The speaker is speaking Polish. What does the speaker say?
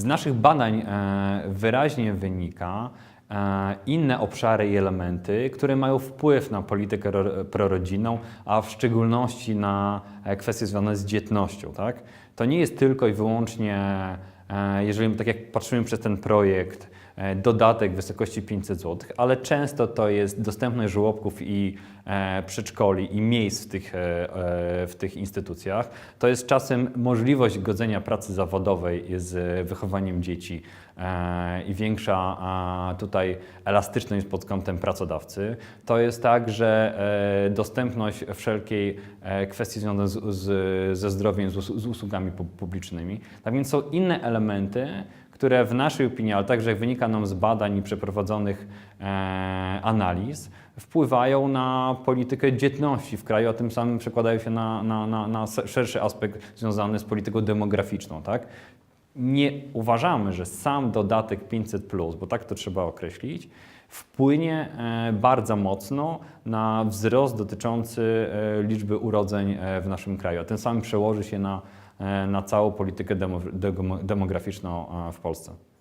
Z naszych badań e, wyraźnie wynika e, inne obszary i elementy, które mają wpływ na politykę ro- prorodzinną, a w szczególności na e, kwestie związane z dzietnością. Tak? To nie jest tylko i wyłącznie, jeżeli tak jak patrzymy przez ten projekt, dodatek w wysokości 500 zł, ale często to jest dostępność żłobków i e, przedszkoli i miejsc w tych, e, e, w tych instytucjach. To jest czasem możliwość godzenia pracy zawodowej z wychowaniem dzieci e, i większa tutaj elastyczność pod kątem pracodawcy. To jest także e, dostępność wszelkiej e, kwestii związanej z, z, ze zdrowiem, z, z usługami pu- publicznymi. Tak więc są inne elementy, które w naszej opinii, ale także wynika nam z badań i przeprowadzonych e, analiz, wpływają na politykę dzietności w kraju, a tym samym przekładają się na, na, na, na szerszy aspekt związany z polityką demograficzną. Tak? Nie uważamy, że sam dodatek 500, bo tak to trzeba określić, wpłynie e, bardzo mocno na wzrost dotyczący e, liczby urodzeń e, w naszym kraju, a tym samym przełoży się na, na całą politykę demo, demo- demograficzną w Polsce.